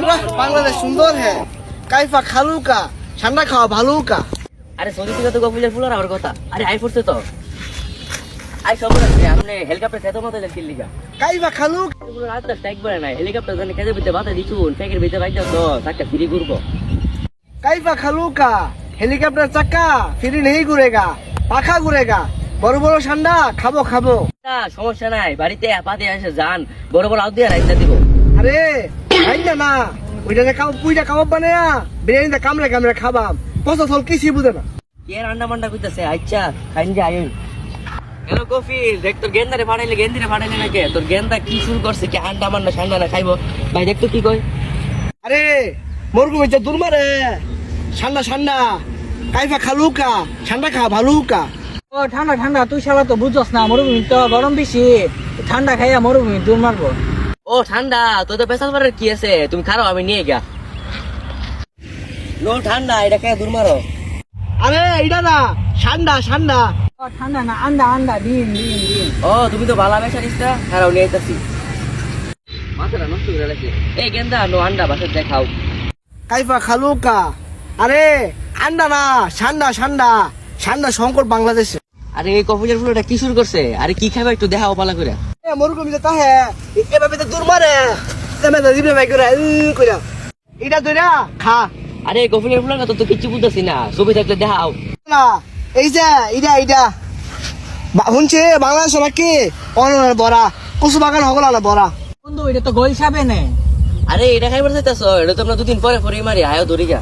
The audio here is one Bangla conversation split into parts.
আল্লাহ বাংলাদেশ সুন্দর হ্যাঁ। কাইফা খালুকা ঠান্ডা খাওয়া ভালুকা। আরে সৌদি থেকে তো গফুলের ফুল আর আমার কথা। আরে আই পড়ছে তো। আই সব আছে। আপনি হেলিকপ্টার খেতে মতো যাচ্ছিল লিগা কাইফা খালুক। এগুলো রাত দশটা একবারে নাই। হেলিকপ্টার জানি খেতে ভিতরে বাতা দিছুন। ফেকের ভিতরে বাইক তো। একটা ফ্রি ঘুরবো। কাইফা খালুকা হেলিকপ্টার চাক্কা ফিরি নেই ঘুরেগা পাখা ঘুরেগা। বড় বড় ঠান্ডা খাব খাব। সমস্যা নাই। বাড়িতে পাতে এসে যান। বড় বড় আউ দিয়ে রাইতে দিব। আরে খাই না। ওইটা কাবাব পুইটা কাবাব বানায়া বিরিয়ানিতে কামড়ে কামড়ে খাবাম। পচা থল কিছুই বুঝে না। কে রান্না বান্না করতেছে? আচ্ছা খাইন যে আয়ুন হ্যালো কফিল দেখ তোর গেন্দারে ফাড়াইলে গেন্দিরে ফাড়াইলে না কে তোর গেন্দা কি শুরু করছে? কি আন্ডা মান্না সান্ডা না খাইবো? ভাই দেখ তো কি কয়। আরে মরগুমি যে দূর মারে। ঠান্ডা ঠান্ডা কাইফা খালুকা ঠান্ডা খা ভালুকা ও ঠান্ডা ঠান্ডা। তুই শালা তো বুঝছস না মরুভূমি তো গরম বেশি। ঠান্ডা খাইয়া মরুভূমি দূর মারবো। ও ঠান্ডা তোর তো পেশাল করার কি আছে? তুমি খারাপ আমি নিয়ে গা নো ঠান্ডা এটা খেয়ে দূর মারো? আরে এটা না ঠান্ডা ঠান্ডা। ও ঠান্ডা না আন্ডা আন্ডা ডিম ডিম ডিম ও তুমি তো বালা বেসা নিস না? খারাপ নিয়ে আইতাছি মাথাটা নষ্ট করে লাগছে এই গেন্দা নো আন্ডা বাসার দেখাও। কাইফা খালুকা। আরে আন্ডা না ঠান্ডা ঠান্ডা ঠান্ডা সংকট বাংলাদেশে। আরে এই কফিলের ফুলটা কি শুরু করছে? আরে কি খাবে একটু দেখাও পালা করে মরুভূমি যে এভাবে তো দূর মারে। তেমে তো দিবে ভাই করে উ করে এটা ধরে খা। আরে এই কফিলের ফুলটা তো তো কিচ্ছু বুঝতেছি না। ছবি থাকলে দেখাও। না এই যে এইটা এইটা বা- শুনছে বাংলাদেশ নাকি? অনলাইন বড়া। কচু বাগান হগল না বড়া। বন্ধু এটা তো গোল সাবে নে। আরে এটা খাইবার চাইতেছ? এটা তো আমরা দুদিন পরে পরে মারি আয়ো ধরি গা।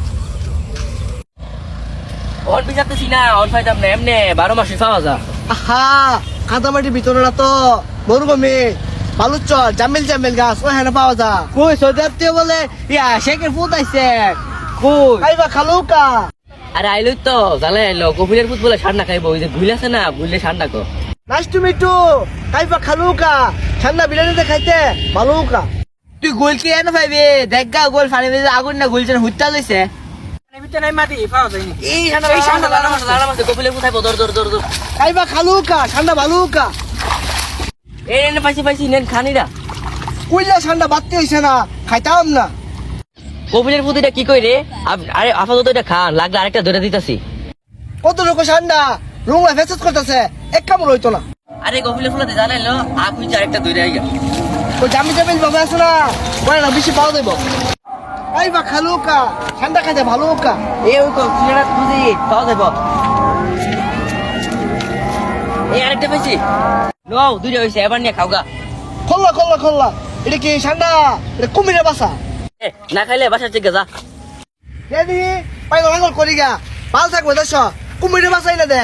অন বিচারতেছি না অন পাইতাম না এমনে বারো মাসে পাওয়া যা আহা কাদামাটির ভিতরে না তো। মরুভূমি বালুচর জামিল জামিল গাছ ও হ্যাঁ পাওয়া যা কই সৌদি বলে? ইয়া শেখের ফুট আইছে। কই? খাইবা খালুকা। আরে আইলো তো জালে আইলো। কফিলের ফুট বলে ঠান্ডা খাইবো। ওই যে ভুল আছে না ভুললে ঠান্ডা কো নাইস টু মিট টু খাইবা খালুকা। ঠান্ডা বিরিয়ানিতে খাইতে। ভালুকা তুই গোল কি এনে পাইবি? দেখ গা গোল ফানি বেজে আগুন না গোল যেন হুত্তা লইছে। এই ঠান্ডা এই ঠান্ডা মাছ লাড়া মাছ কফিলের ফুট খাইবো দর দর দর দর খাইবা খালুকা ঠান্ডা ভালুকা এই এনে পাইছি পাইছি নেন খানিরা কইলা ঠান্ডা বাড়তে হইছে না খাইতাম না। কফিলের ফুট কি কই রে? আপ- আরে আপাতত এটা খান লাগলে আরেকটা ধরে দিতাছি। কত লোক ঠান্ডা রুমে ফেসেস করতেছে এক কামড় হইতো না। আরে কফিলের ফুলাতে জানাইলো আপ হইছে আরেকটা ধরে আইগা ওই জামি জামিল বাবা আছে না বলে না বেশি পাওয়া দেবো। খাইবা খালুকা ঠান্ডা খাইতে ভালুকা এই ওই কফিলের বুঝি পাওয়া যাইব এই আরেকটা পাইছি। নো দুইটা হইছে এবার নিয়ে খাওগা। খোল্লা খোল্লা খোল্লা। এটা কি ঠান্ডা এটা কুমিরে বাসা? না খাইলে বাসার থেকে যা। রেডি পাইলো আঙুল করি গা। ভালো থাকবে দেশ। কুমিরে বাসাই না দে।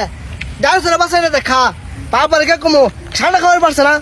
ডান্সের বাসাই না দে খা। বাবার কে কুমু ঠান্ডা খাওয়ার পারছে না।